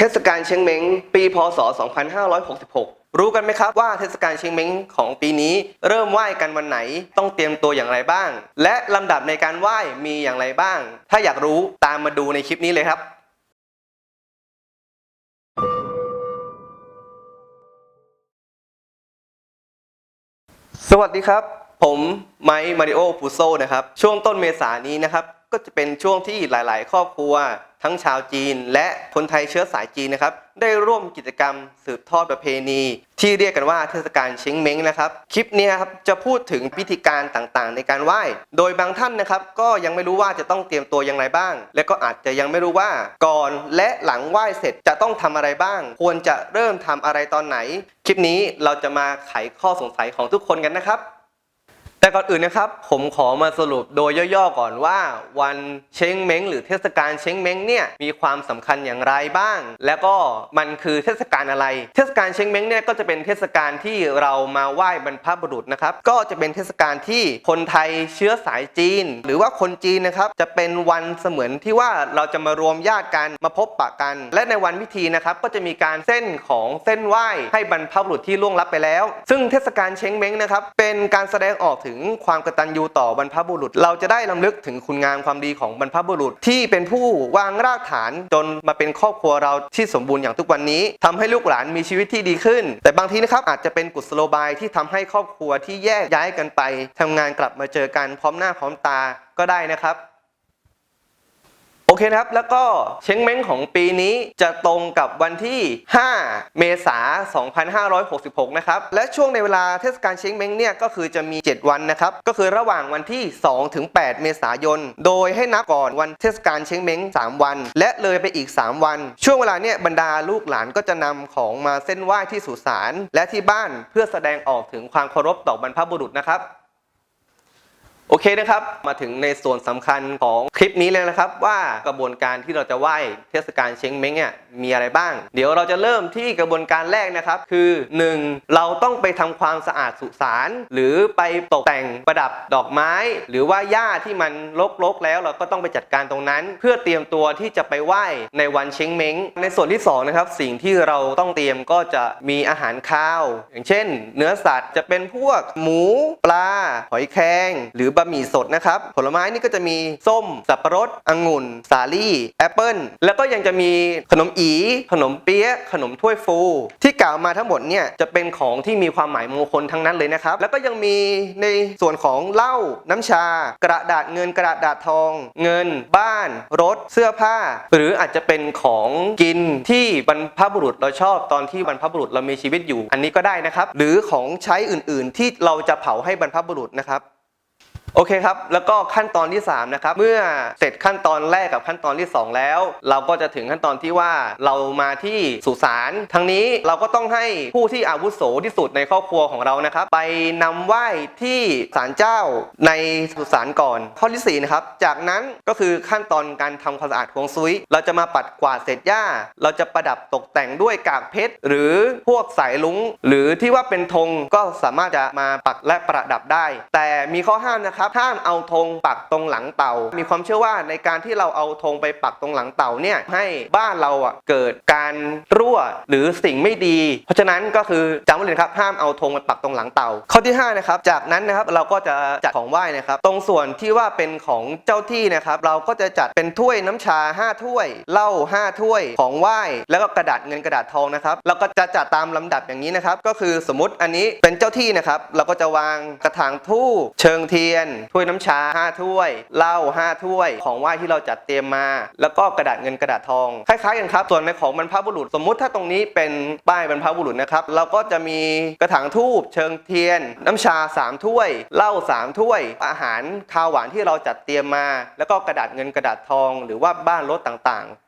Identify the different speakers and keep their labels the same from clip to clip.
Speaker 1: เทศกาลเชียงเม้งปี พศ 2566 รู้กันไหมครับว่าเทศกาลเชียงเม้งของปีนี้ เริ่มไหว้กันวันไหน ต้องเตรียมตัวอย่างไรบ้าง และลำดับในการไหว้มีอย่างไรบ้าง ถ้าอยากรู้ตามมาดูในคลิปนี้เลยครับสวัสดีครับ ผมไมค์มาริโอปูโซนะครับ ช่วงต้นเมษายนนี้นะครับ ก็จะเป็นช่วงที่หลาย ๆ ครอบครัว ทั้งชาวจีน และคนไทยเชื้อสายจีนนะครับ ได้ร่วมกิจกรรมสืบทอดประเพณี ที่เรียกกันว่าเทศกาลเชงเม้งนะครับ คลิปนี้ครับจะพูดถึงพิธีการต่างๆ ในการไหว้ โดยบางท่านนะครับ ก็ยังไม่รู้ว่าจะต้องเตรียมตัวอย่างไรบ้าง และก็อาจจะยังไม่รู้ว่าก่อนและหลังไหว้เสร็จจะต้องทำอะไรบ้าง ควรจะเริ่มทำอะไรตอนไหน คลิปนี้เราจะมาไขข้อสงสัยของทุกคนกันนะครับ แต่ก่อนอื่นนะครับ ผมขอมาสรุปโดยย่อๆก่อนว่า วันเช้งเม้งหรือเทศกาลเช้งเม้งเนี่ยมีความสำคัญอย่างไรบ้าง แล้วก็มันคือเทศกาลอะไร เทศกาลเช้งเม้งเนี่ยก็จะเป็นเทศกาลที่เรามาไหว้บรรพบุรุษนะครับ ก็จะเป็นเทศกาลที่คนไทยเชื้อสายจีน หรือว่าคนจีนนะครับจะเป็นวันเสมือนที่ว่าเราจะมารวมญาติกันมาพบปะกัน และในวันพิธีนะครับก็จะมีการเส้นของเส้นไหว้ให้บรรพบุรุษที่ล่วงลับไปแล้ว ซึ่งเทศกาลเช้งเม้งนะครับเป็นการแสดงออกถึงความกตัญญูต่อบรรพบุรุษ เราจะได้ลำลึกถึงคุณงามความดีของบรรพบุรุษ ที่เป็นผู้วางรากฐานจนมาเป็นครอบครัวเราที่สมบูรณ์อย่างทุกวันนี้ทำให้ลูกหลานมีชีวิตที่ดีขึ้น แต่บางทีนะครับอาจจะเป็นกุศโลบายที่ทำให้ครอบครัวที่แยกย้ายกันไปทำงานกลับมาเจอกันพร้อมหน้าพร้อมตาก็ได้นะครับ เคนะครับ แล้วก็เชงเม้งของปีนี้จะตรงกับวันที่ 5 เมษายน 2566 นะครับ และช่วงในเวลาเทศกาลเชงเม้งเนี่ยก็คือจะมี 7 วันนะครับ ก็คือระหว่างวันที่ 2 ถึง 8 เมษายน โดยให้นับก่อนวันเทศกาลเชงเม้ง 3 วัน และเลยไปอีก 3 วัน ช่วงเวลาเนี่ยบรรดาลูกหลานก็จะนำของมาเส้นไหว้ที่สุสานและที่บ้านเพื่อแสดงออกถึงความเคารพต่อบรรพบุรุษนะครับโอเคนะครับ มาถึงในส่วนสำคัญของ คลิปนี้เลยนะครับว่ากระบวนการที่เราจะไหว้เทศกาลเช้งเม้งเนี่ยมีอะไรบ้าง เดี๋ยวเราจะเริ่มที่กระบวนการแรกนะครับ คือ 1. เราต้องไปทำความสะอาดสุสานหรือไปตกแต่งประดับดอกไม้ หรือว่าหญ้าที่มันรกๆแล้วเราก็ต้องไปจัดการตรงนั้น เพื่อเตรียมตัวที่จะไปไหว้ในวันเช้งเม้ง ในส่วนที่สองนะครับสิ่งที่เราต้องเตรียมก็จะมีอาหารข้าว อย่างเช่น เนื้อสัตว์จะเป็นพวกหมู ปลาหอยแครง หรือบะหมี่สดนะครับผลไม้นี่ก็จะมีส้มสับปะรดองุ่น สาลี่ แอปเปิลแล้วก็ยังจะมีขนมอี ขนมเปี๊ยะขนมถ้วยฟู ที่กล่าวมาทั้งหมดเนี่ยจะเป็นของที่มีความหมายมงคลทั้งนั้นเลยนะครับ แล้วก็ยังมีในส่วนของเหล้าน้ำชา กระดาษเงินกระดาษทอง เงิน บ้าน รถ เสื้อผ้า หรืออาจจะเป็นของกินที่บรรพบุรุษเราชอบตอนที่บรรพบุรุษเรามีชีวิตอยู่ อันนี้ก็ได้นะครับ หรือของใช้อื่น ๆ ที่เราจะเผาให้บรรพบุรุษนะครับ โอเคครับ แล้วก็ขั้นตอนที่ 3 นะครับ เมื่อเสร็จขั้นตอนแรกกับขั้นตอนที่ 2 แล้ว เราก็จะถึงขั้นตอนที่ว่าเรามาที่สุสานทั้งนี้เราก็ต้องให้ผู้ที่อาวุโสที่สุดในครอบครัวของเรานะครับ ไปนำไหว้ที่ศาลเจ้าในสุสานก่อน ข้อที่4นะครับจากนั้นก็คือขั้นตอนการทำความสะอาดฮวงซุย เราจะมาปัดกวาดเศษหญ้า เราจะประดับตกแต่งด้วยกากเพชร หรือพวกสายลุงหรือที่ว่าเป็นธงก็สามารถจะมาปักและประดับได้ แต่มีข้อห้ามนะครับห้ามเอาธงปักตรงหลังเต่า มีความเชื่อว่าในการที่เราเอาธงไปปักตรงหลังเต่าเนี่ยให้บ้านเราอะเกิดการรั่วหรือสิ่งไม่ดี เพราะฉะนั้นก็คือจำไว้เลยนะครับห้ามเอาธงไปปักตรงหลังเต่า ข้อที่ห้านะครับจากนั้นนะครับเราก็จะจัดของไหว้นะครับ ตรงส่วนที่ว่าเป็นของเจ้าที่นะครับเราก็จะจัดเป็นถ้วยน้ำชา 5 ถ้วยเหล้า5 ถ้วยของไหว้แล้วก็กระดาษเงินกระดาษทองนะครับเราก็จะจัดตามลำดับอย่างนี้นะครับก็คือสมมติอันนี้เป็นเจ้าที่นะครับเราก็จะวางกระถางทูบเชิงเทียนถ้วยน้ำชา 5 ถ้วย เหล้า 5 ถ้วย ของไหว้ที่เราจัดเตรียมมา แล้วก็กระดาษเงินกระดาษทอง คล้ายๆกันครับ ส่วนในของบรรพบุรุษ สมมุติถ้าตรงนี้เป็นป้ายบรรพบุรุษนะครับ เราก็จะมีกระถางทูบ เชิงเทียน น้ำชา 3 ถ้วย เหล้า 3 ถ้วย อาหารคาวหวานที่เราจัดเตรียมมา แล้วก็กระดาษเงินกระดาษทอง หรือว่าบ้านรถต่างๆ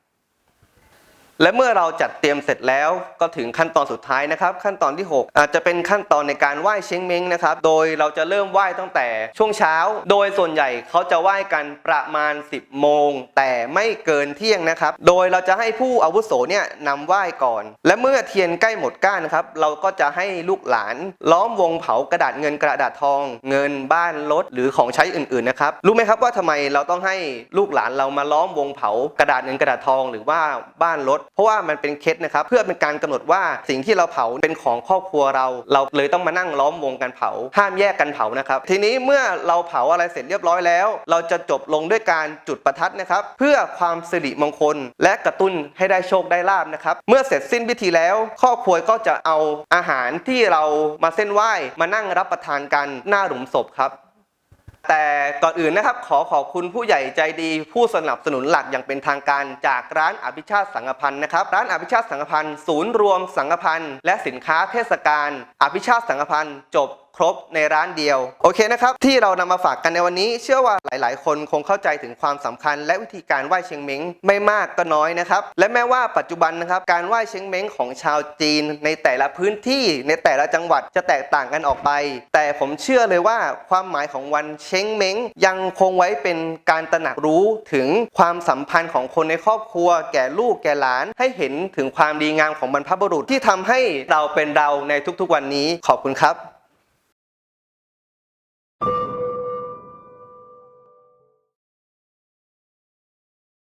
Speaker 1: และเมื่อเราจัดเตรียมเสร็จแล้วก็ถึงขั้นตอนสุดท้ายนะครับ ขั้นตอนที่ 6 อาจจะเป็นขั้นตอนในการไหว้เชงเม้งนะครับ โดยเราจะเริ่มไหว้ตั้งแต่ช่วงเช้า โดยส่วนใหญ่เขาจะไหว้กันประมาณ 10 โมง แต่ไม่เกินเที่ยงนะครับ โดยเราจะให้ผู้อาวุโสเนี่ยนำไหว้ก่อน และเมื่อเทียนใกล้หมดก้านนะครับ เราก็จะให้ลูกหลาน ล้อมวงเผากระดาษเงินกระดาษทอง เงินบ้านรถหรือของใช้อื่นๆนะครับรู้ไหมครับว่าทำไมเราต้องให้ลูกหลานเรามาล้อมวงเผากระดาษเงินกระดาษทอง หรือว่าบ้านรถเพราะว่ามันเป็นเคล็ดนะครับเพื่อเป็นการกำหนดว่าสิ่งที่เราเผาเป็นของครอบครัวเรา เราเลยต้องมานั่งล้อมวงกันเผา ห้ามแยกกันเผานะครับ ทีนี้เมื่อเราเผาอะไรเสร็จเรียบร้อยแล้ว เราจะจบลงด้วยการจุดประทัดนะครับ เพื่อความสิริมงคล และกระตุ้นให้ได้โชคได้ลาบนะครับ เมื่อเสร็จสิ้นพิธีแล้ว ครอบครัวก็จะเอาอาหารที่เรามาเส้นไหว้มานั่งรับประทานกันหน้าหลุมศพครับ แต่ก่อนอื่นนะครับขอขอบคุณผู้ใหญ่ใจดีผู้สนับสนุนหลักอย่างเป็นทางการจากร้านอภิชาติสังกพันธ์นะครับร้านอภิชาติสังกพันธ์ศูนย์รวมสังกพันธ์และสินค้าเทศกาลอภิชาติสังกพันธ์จบครบในร้านเดียว โอเคนะครับ ที่เรานำมาฝากกันในวันนี้ เชื่อว่าหลาย ๆ คนคงเข้าใจถึงความสำคัญ และวิธีการไหว้เชงเม้งไม่มากก็น้อยนะครับ และแม้ว่าปัจจุบันนะครับการไหว้เชงเม้งของชาวจีน ในแต่ละพื้นที่ในแต่ละจังหวัดจะแตกต่างกันออกไป แต่ผมเชื่อเลยว่าความหมายของวันเชงเม้งยังคงไว้เป็นการตระหนักรู้ถึงความสัมพันธ์ของคนในครอบครัว แก่ลูกแก่หลาน ให้เห็นถึงความดีงามของบรรพบุรุษที่ทำให้เราเป็นเราในทุกๆวันนี้ขอบคุณครับ